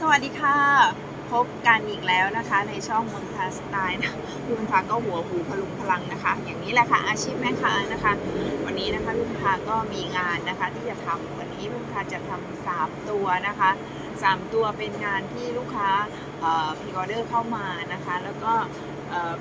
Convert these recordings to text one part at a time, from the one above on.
สวัสดีค่ะ พบกันอีกแล้วนะคะในช่องมนทาสไตล์นะพี่มนทาก็หัวหูพลุงพลังนะคะ อย่างนี้แหละค่ะอาชีพแม่ค้านะคะ วันนี้นะคะพี่มนทาก็มีงานนะคะที่จะทำวันนี้พี่มนทาจะทำสามตัวนะคะสามตัวเป็นงานที่ลูกค้าพรีออเดอร์เข้ามานะคะ แล้วก็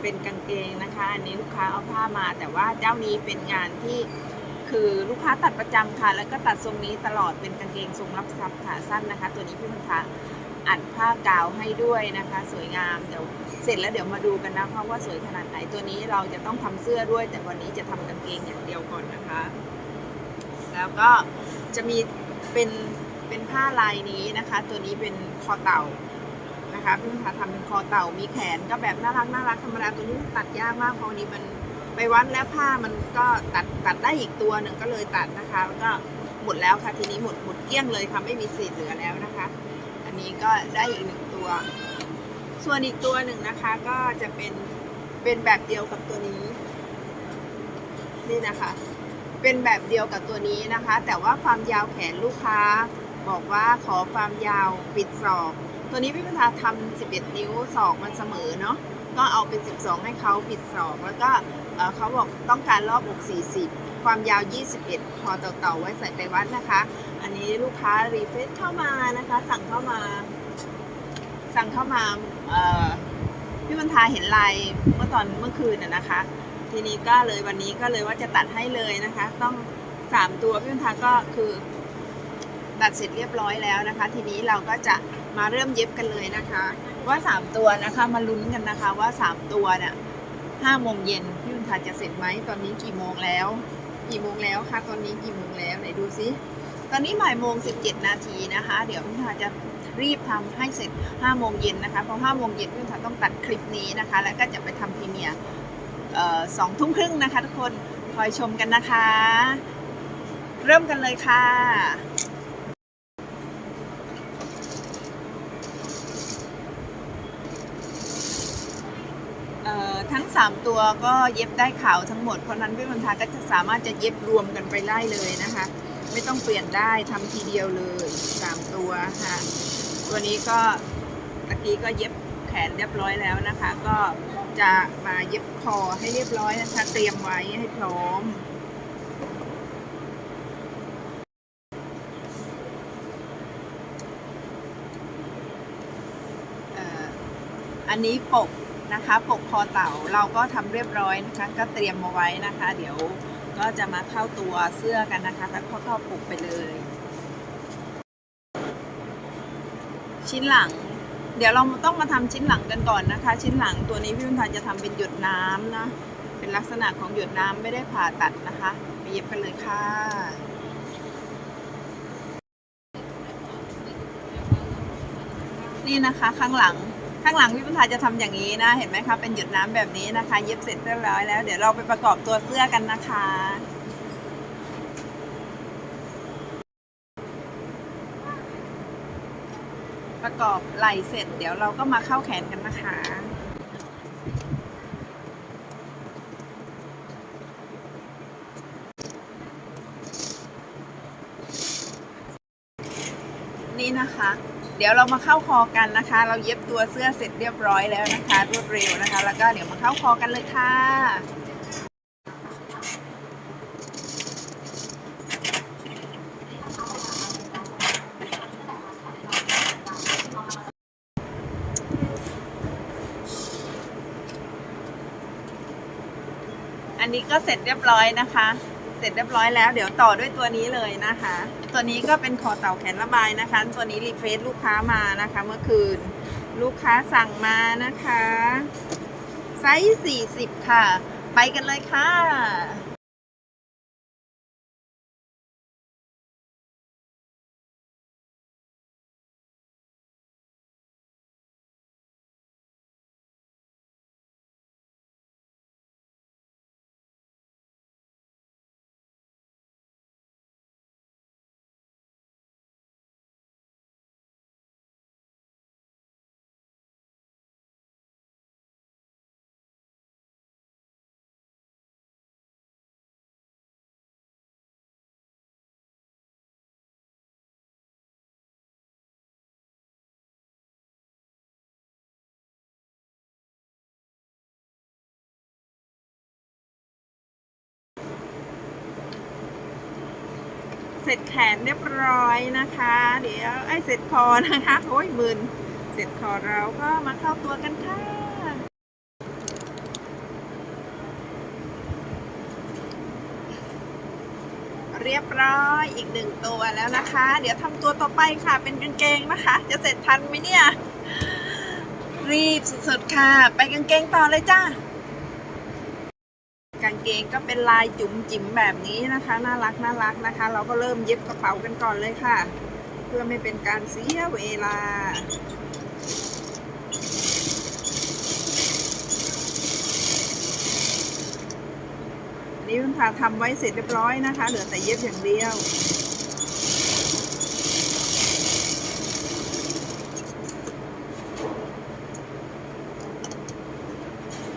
เป็นกางเกงนะคะอันนี้ลูกค้าเอาผ้ามา แต่ว่าเจ้านี้เป็นงานที่คือลูกค้าตัดประจำค่ะ แล้วก็ตัดทรงนี้ตลอดเป็นกางเกงทรงรับซับขาสั้นนะคะ ตัวนี้พี่มนทา อัดผ้ากาวให้ด้วยนะคะ สวยงามเดี๋ยวเสร็จแล้วเดี๋ยวมาดูกันนะคะว่าสวยขนาดไหนตัวนี้เราจะต้องทำเสื้อด้วย แต่วันนี้จะทำกางเกงอย่างเดียวก่อนนะคะ แล้วก็จะมีเป็นเป็นผ้าลายนี้นะคะ ตัวนี้เป็นคอเต่านะคะพี่มนทาทำเป็นคอเต่ามีแขนก็แบบน่ารักน่ารักธรรมดาตัวนี้ตัดยากมากเพราะนี้มันไปวัดแล้วผ้ามันก็ตัดตัดได้อีกตัวหนึ่งก็เลยตัดนะคะแล้วก็หมดแล้วค่ะทีนี้หมดหมดเกลี้ยงเลยค่ะไม่มีสีเหลือแล้วนะคะ นนี้ก็ได้อีกหนึ่งตัว ส่วนอีกตัวหนึ่งนะคะก็จะเป็นเป็นแบบเดียวกับตัวนี้ นี่นะคะ เป็นแบบเดียวกับตัวนี้นะคะ แต่ว่าความยาวแขนลูกค้า บอกว่าขอความยาวปิดศอก ตัวนี้พี่พิธาทำ11 นิ้วศอกมันเสมอเนาะก็เอาเป็น 12 ให้เขาปิดศอก แล้วก็เอ่อเขาบอกต้องการรอบอก40 ความยาว 21พอเต่าๆไว้ใส่ไปวัดนะคะ อันนี้ลูกค้ารีเฟซเข้ามานะคะ สั่งเข้ามา สั่งเข้ามาพี่บรรทาเห็นลายเมื่อตอนเมื่อคืนนะนะคะ ทีนี้ก็เลยวันนี้ก็เลยว่าจะตัดให้เลยนะคะ ต้องสามตัวพี่บรรทาก็คือตัดเสร็จเรียบร้อยแล้วนะคะ ทีนี้เราก็จะมาเริ่มเย็บกันเลยนะคะ ว่าสามตัวนะคะมาลุ้นกันนะคะว่าสามตัวเนี่ยห้าโมงเย็นพี่บุญทาจะเสร็จไหมตอนนี้กี่โมงแล้ว กี่โมงแล้วคะตอนนี้กี่โมงแล้วไหนดูซิตอนนี้บ่ายโมงสิบเจ็ดนาทีนะคะ เดี๋ยวพี่บุญทาจะรีบทำให้เสร็จห้าโมงเย็นนะคะเพราะห้าโมงเย็นพี่บุญทาต้องตัดคลิปนี้นะคะ แล้วก็จะไปทำพรีเมียร์สองทุ่มครึ่งนะคะ ทุกคนคอยชมกันนะคะ เริ่มกันเลยค่ะ เอ่อทั้ง 3 ตัวก็เย็บได้ขาวทั้งหมด เพราะนั้นพี่บรรทาก็จะสามารถจะเย็บรวมกันไปได้เลยนะคะ ไม่ต้องเปลี่ยนได้ทำทีเดียวเลย 3 ตัวค่ะ ตัวนี้ก็ตะกี้ก็เย็บแขนเรียบร้อยแล้วนะคะ ก็จะมาเย็บคอให้เรียบร้อยนะคะ เตรียมไว้ให้พร้อมอันนี้ปก นะคะปกคอเต่าเราก็ทำเรียบร้อยนะคะก็เตรียมมาไว้นะคะ เดี๋ยวก็จะมาเข้าตัวเสื้อกันนะคะแล้วก็เข้าปกไปเลย ชิ้นหลัง เดี๋ยวเราต้องมาทำชิ้นหลังกันก่อนนะคะ ชิ้นหลังตัวนี้พี่บุญทันจะทำเป็นหยดน้ำนะเป็นลักษณะของหยดน้ำไม่ได้ผ่าตัดนะคะไปเย็บกันเลยค่ะนี่นะคะข้างหลัง ข้างหลังพี่พุทธาจะทำอย่างนี้นะ เห็นไหมคะ เป็นหยดน้ำแบบนี้นะคะ เย็บเสร็จเรียบร้อยแล้ว เดี๋ยวเราไปประกอบตัวเสื้อกันนะคะ ประกอบไหล่เสร็จ เดี๋ยวเราก็มาเข้าแขนกันนะคะนี่นะคะ เดี๋ยวเรามาเข้าคอกันนะคะ เราเย็บตัวเสื้อเสร็จเรียบร้อยแล้วนะคะ รวดเร็วนะคะ แล้วก็เดี๋ยวมาเข้าคอกันเลยค่ะอันนี้ก็เสร็จเรียบร้อยนะคะ เสร็จเรียบร้อยแล้ว เดี๋ยวต่อด้วยตัวนี้เลยนะคะ ตัวนี้ก็เป็นคอเต่าแขนระบายนะคะ ตัวนี้รีเฟซลูกค้ามานะคะ เมื่อคืน ลูกค้าสั่งมานะคะ ไซส์40 ค่ะ ไปกันเลยค่ะ เสร็จแขนเรียบร้อยนะคะ เดี๋ยวไอ้เสร็จคอนะคะโอ้ยมืนเสร็จคอเราก็มาเข้าตัวกันค่ะเรียบร้อยอีกหนึ่งตัวแล้วนะคะ เดี๋ยวทำตัวต่อไปค่ะเป็นกางเกงนะคะ จะเสร็จทันไหมเนี่ย รีบสุดๆค่ะ ไปกางเกงต่อเลยจ้า เกงก็เป็นลายจุ๋มจิ๋มแบบนี้นะคะ น่ารักน่ารักนะคะ เราก็เริ่มเย็บกระเป๋ากันก่อนเลยค่ะ เพื่อไม่เป็นการเสียเวลานี่คุณพาทำไว้เสร็จเรียบร้อยนะคะ เหลือแต่เย็บอย่างเดียว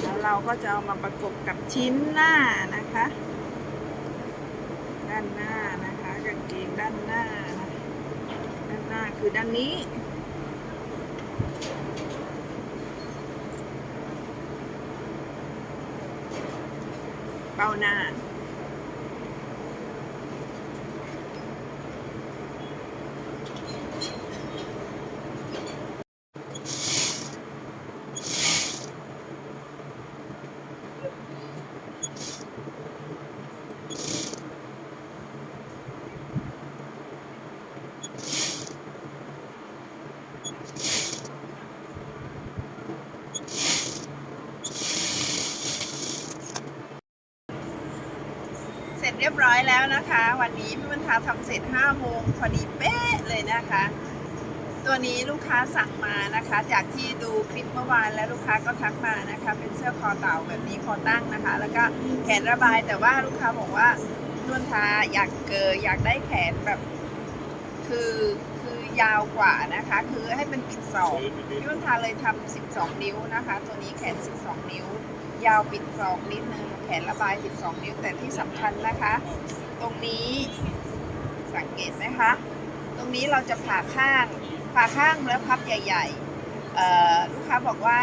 แล้วเรา ก็จะเอามาประกบกับชิ้นหน้านะคะ ด้านหน้านะคะกางเกงด้านหน้านะด้านหน้าคือด้านนี้เป้าหน้า ยบร้อยแล้วนะคะ วันนี้พี่บรรทาทำเสร็จ5โมงพอดีเป๊ะเลยนะคะ ตัวนี้ลูกค้าสั่งมานะคะ จากที่ดูคลิปเมื่อวานแล้วลูกค้าก็ทักมานะคะ เป็นเสื้อคอเต่าแบบนี้คอตั้งนะคะ แล้วก็แขนระบายแต่ว่าลูกค้าบอกว่านุ่นทาอยากเกออยากได้แขนแบบ คือคือยาวกว่านะคะ คือให้มันปิดศอกพี่บรรทาเลยทำ12 นิ้วนะคะ ตัวนี้แขน 12 นิ้ว ยาวปิดศอกนิดนึงแขนระบาย 12 นิ้วแต่ที่สำคัญนะคะ ตรงนี้สังเกตไหมคะ ตรงนี้เราจะผ่าข้าง ผ่าข้างแล้วพับใหญ่ๆลูกค้าบอกว่า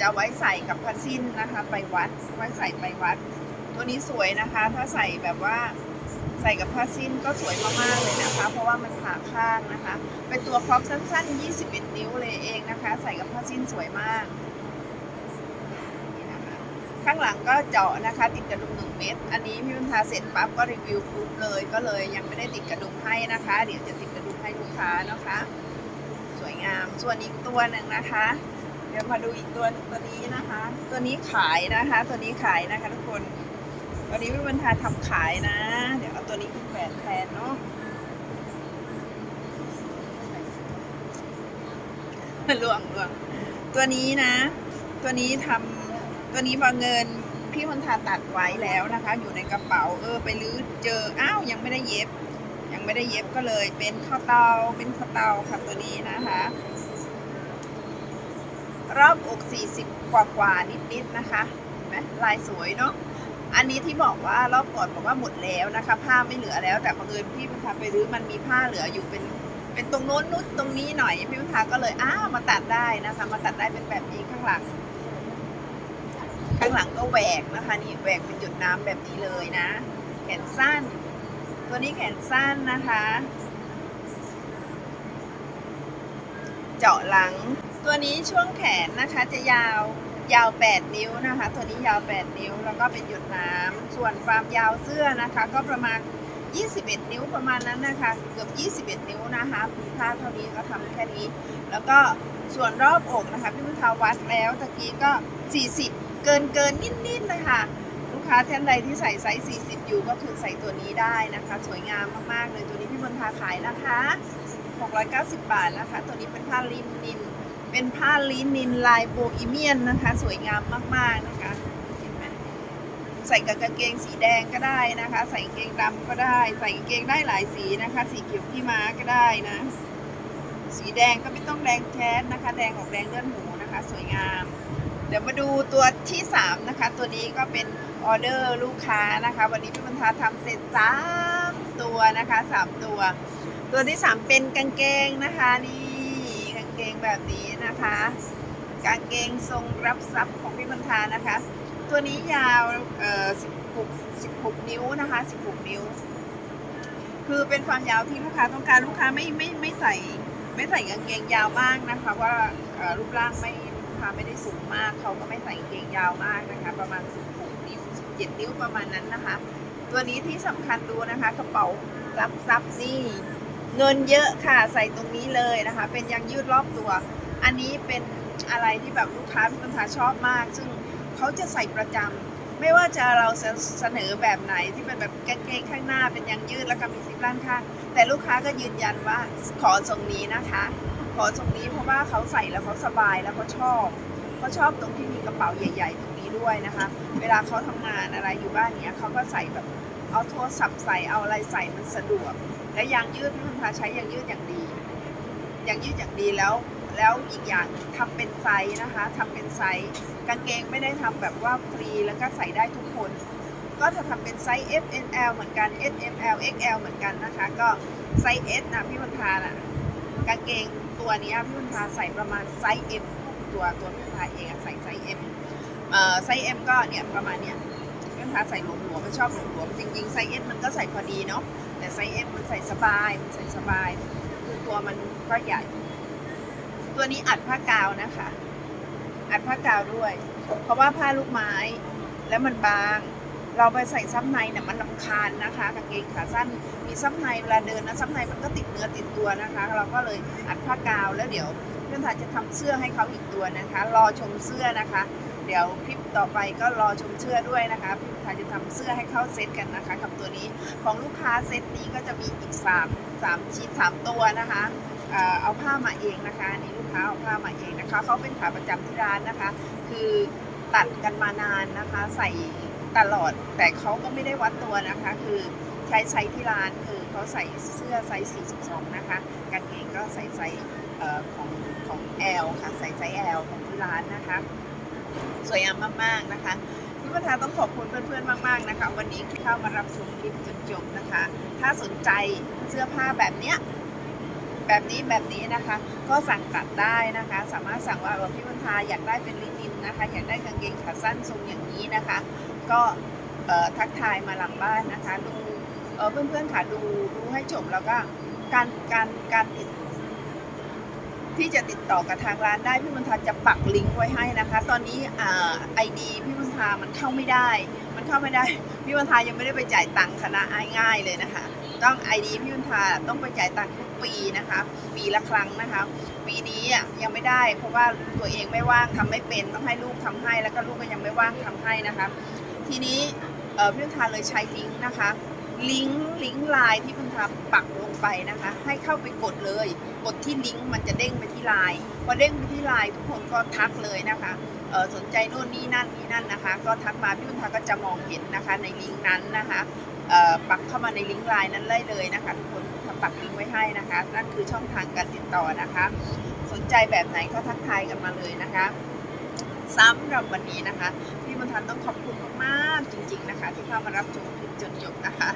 จะไว้ใส่กับผ้าสิ้นนะคะ ไปวัดไว้ใส่ไปวัด ตัวนี้สวยนะคะ ถ้าใส่แบบว่าใส่กับผ้าสิ้นก็สวยมากๆเลยนะคะ เพราะว่ามันผ่าข้างนะคะ เป็นตัวครอปสั้นๆ 21 นิ้วเลยเองนะคะ ใส่กับผ้าสิ้นสวยมาก ข้างหลังก็เจาะนะคะติดกระดุมหนึ่งเม็ดอันนี้พี่บุญทาเสร็จปั๊บก็รีวิวปุ๊บเลยก็เลยยังไม่ได้ติดกระดุมให้นะคะ เดี๋ยวจะติดกระดุมให้ลูกค้านะคะ สวยงามส่วนอีกตัวหนึ่งนะคะ เดี๋ยวมาดูอีกตัวหนึ่งตัวนี้นะคะ ตัวนี้ขายนะคะ ตัวนี้ขายนะคะทุกคนวันนี้พี่บุญทาทำขายนะ เดี๋ยวเอาตัวนี้ขึ้นแขวนแทนเนาะล่วงล่วงตัวนี้นะ ตัวนี้ทำ ตัวนี้บังเงินพี่คนทาตัดไว้แล้วนะคะ อยู่ในกระเป๋าเออไปรื้อเจออ้าวยังไม่ได้เย็บ ยังไม่ได้เย็บก็เลย เป็นข้าวเตาเป็นข้าวเตาค่ะตัวนี้นะคะ รอบอก40 กว่ากว่านิดๆนะคะเห็นไหมลายสวยเนาะอันนี้ที่บอกว่ารอบก่อนบอกว่าหมดแล้วนะคะ ผ้าไม่เหลือแล้ว แต่บังเอิญพี่พันธาไปรื้อมันมีผ้าเหลืออยู่เป็นเป็นตรงโน้นนุดตรงนี้หน่อยพี่พันธาก็เลยอ้าวมาตัดได้นะคะ มาตัดได้เป็นแบบนี้ข้างหลัง ข้างหลังก็แหวกนะคะนี่แหวกเป็นจุดน้ำแบบนี้เลยนะ แขนสั้น ตัวนี้แขนสั้นนะคะ เจาะหลัง ตัวนี้ช่วงแขนนะคะจะยาวยาว 8 นิ้วนะคะ ตัวนี้ยาว 8 นิ้ว แล้วก็เป็นหยุดน้ำส่วนความยาวเสื้อนะคะ ก็ประมาณ 21 นิ้วประมาณนั้นนะคะ เกือบ21 นิ้วนะคะพื้นผ้าเท่านี้ก็ทำแค่นี้ แล้วก็ส่วนรอบอกนะคะพี่พุทธาวัดแล้วตะกี้ก็ 40 เกินเกินนิดๆนะคะลูกค้าท่านใดที่ใส่ไซส์ 40 อยู่ก็คือใส่ตัวนี้ได้นะคะ สวยงามมากๆเลยตัวนี้พี่มนทาขายนะคะ 690 บาทนะคะ ตัวนี้เป็นผ้าลินิน เป็นผ้าลินินลายโบอีเมียนนะคะ สวยงามมากๆนะคะเห็นไหมใส่กับกางเกงสีแดงก็ได้นะคะ ใส่กางเกงดำก็ได้ ใส่กางเกงได้หลายสีนะคะ สีเขียวที่ม้าก็ได้นะ สีแดงก็ไม่ต้องแดงแคสนะคะ แดงออกแดงเลือดหมูนะคะ สวยงาม เดี๋ยวมาดูตัวที่ 3 นะคะ ตัวนี้ก็เป็นออเดอร์ลูกค้านะคะ วันนี้พี่บรรทาทำเสร็จ3ตัวนะคะ 3 ตัว ตัวที่ 3 เป็นกางเกงนะคะนี่กางเกงแบบนี้นะคะ กางเกงทรงรับซับของพี่บรรทานะคะ ตัวนี้ยาวเอ่อ16 16 นิ้วนะคะ 16 นิ้ว คือเป็นความยาวที่ลูกค้าต้องการลูกค้าไม่ไม่ไม่ใส่ ไม่ใส่กางเกงยาวมากนะคะว่าเอ่อรูปร่างไม่ ค้าไม่ได้สูงมากเขาก็ไม่ใส่เกงยาวมากนะคะ ประมาณ 16 นิ้ว 17 นิ้วประมาณนั้นนะคะ ตัวนี้ที่สำคัญดูนะคะกระเป๋าซับซับนี่เงินเยอะค่ะใส่ตรงนี้เลยนะคะ เป็นยางยืดรอบตัว อันนี้เป็นอะไรที่แบบลูกค้าลูกค้าชอบมาก ซึ่งเขาจะใส่ประจำไม่ว่าจะเราเสนอแบบไหนที่เป็นแบบกางเกงข้างหน้าเป็นยางยืดแล้วก็มีซิปด้านข้างแต่ลูกค้าก็ยืนยันว่าขอทรงนี้นะคะ ขอทรงนี้เพราะว่าเขาใส่แล้วเขาสบายแล้วเขาชอบเขาชอบตรงที่มีกระเป๋าใหญ่ ๆ ตรงนี้ด้วยนะคะ เวลาเขาทำงานอะไรอยู่บ้านเนี้ยเขาก็ใส่แบบเอาโทรศัพท์ใส่เอาอะไรใส่มันสะดวก และยางยืดพี่คุณพาใช้ยางยืดอย่างดียางยืดอย่างดีแล้วแล้วอีกอย่างทำเป็นไซส์นะคะทำเป็นไซส์กางเกงไม่ได้ทำแบบว่าฟรีแล้วก็ใส่ได้ทุกคน ก็จะทำเป็นไซส์ S N L เหมือนกัน S M L X L เหมือนกันนะคะ ก็ไซส์ S นะพี่พันธานะกางเกง ตัวนี้พี่พันธาใส่ประมาณไซส์ M ตัวตัวพี่พันธาเองใส่ไซส์ M เอ่อไซส์ M ก็เนี่ยประมาณเนี้ยพี่พันธาใส่หลวมๆไม่ชอบหลวมๆจริงๆไซส์ S มันก็ใส่พอดีเนาะแต่ไซส์ M มันใส่สบายมันใส่สบายคือตัวมันก็ใหญ่ ตัวนี้อัดผ้ากาวนะคะ อัดผ้ากาวด้วย เพราะว่าผ้าลูกไม้แล้วมันบาง เราไปใส่ซับในเนี่ยมันลำคาญนะคะกางเกงขาสั้นมีซับในเวลาเดินนะซับในมันก็ติดเนื้อติดตัวนะคะ เราก็เลยอัดผ้ากาวแล้วเดี๋ยวเพื่อนถ่ายจะทำเสื้อให้เขาอีกตัวนะคะ รอชมเสื้อนะคะ เดี๋ยวคลิปต่อไปก็รอชมเสื้อด้วยนะคะพี่ถ่ายจะทำเสื้อให้เข้าเซตกันนะคะกับตัวนี้ของลูกค้าเซตนี้ก็จะมีอีก3 3ชิ้น3ตัวนะคะเอาผ้ามาเองนะคะนี่ลูกค้าเอาผ้ามาเองนะคะเขาเป็นขาประจำที่ร้านนะคะ คือตัดกันมานานนะคะ ใส่ ตลอด แต่เขาก็ไม่ได้วัดตัวนะคะ คือใช้ไซส์ที่ร้านคือเขาใส่เสื้อไซส์ 42 นะคะกางเกงก็ใส่ไซส์เอ่อของของ L ค่ะ ใส่ไซส์ L ของที่ร้านนะคะ สวยงามมาก ๆ นะคะพี่ประธานต้องขอบคุณเพื่อนๆ มาก ๆ นะคะ วันนี้ที่เข้ามารับชมคลิปจนจบนะคะ ถ้าสนใจเสื้อผ้าแบบเนี้ยแบบนี้แบบนี้นะคะ ก็สั่งตัดได้นะคะ สามารถสั่งว่าพี่วันทาอยากได้เป็นลินินนะคะ อยากได้กางเกงขาสั้นทรงอย่างนี้นะคะ ก็ทักทายมาหลังบ้านนะคะดูเพื่อนๆค่ะดูดูให้จบแล้วก็การการการติดที่จะติดต่อกับทางร้านได้พี่มณฑาจะปักลิงก์ไว้ให้นะคะ ตอนนี้ไอดีพี่มณฑามันเข้าไม่ได้ มันเข้าไม่ได้พี่มณฑายังไม่ได้ไปจ่ายตังค์คณะง่ายๆเลยนะคะ ต้องไอดีพี่มณฑาต้องไปจ่ายตังค์ทุกปีนะคะ ปีละครั้งนะคะ ปีนี้ยังไม่ได้ เพราะว่าตัวเองไม่ว่างทำไม่เป็นต้องให้ลูกทำให้ แล้วก็ลูกก็ยังไม่ว่างทำให้นะคะ ทีนี้เอ่อพี่มณฑาเลยใช้ลิงก์นะคะ ลิงก์ลิงก์ไลน์ที่คุณทาปักลงไปนะคะ ให้เข้าไปกดเลย กดที่ลิงก์มันจะเด้งไปที่ไลน์พอเด้งไปที่ไลน์ทุกคนก็ทักเลยนะคะสนใจโน่นนี่นั่นนี่นั่นนะคะ ก็ทักมาพี่คุณทาก็จะมองเห็นนะคะในลิงก์นั้นนะคะปักเข้ามาในลิงก์ไลน์นั้นได้เลยนะคะทุกคนทำปักลิงก์ไว้ให้นะคะ นั่นคือช่องทางการติดต่อนะคะ สนใจแบบไหนก็ทักทายกันมาเลยนะคะสำหรับวันนี้นะคะ พี่มนทันต้องขอบคุณมากๆจริง ๆนะคะ ที่เข้ามารับชมคลิปจนจบนะคะ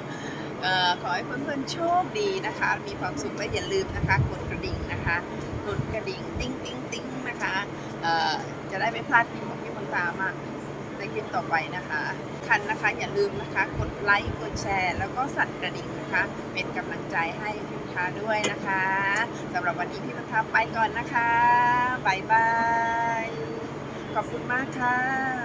ออขอให้เพื่อนๆโชคดีนะคะ มีความสุขและอย่าลืมนะคะกดกระดิ่งนะคะกดกระดิ่งติ้งติ้งติ้งนะคะจะได้ไม่พลาดคลิปของพี่มนตามากในคลิปต่อไปนะคะคันนะคะอย่าลืมนะคะกดไลค์กดแชร์ แล้วก็สั่นกระดิ่งนะคะ เป็นกำลังใจให้พี่มนทาด้วยนะคะสำหรับวันนี้พี่มนทาไปก่อนนะคะบายบายขอบคุณมากค่ะ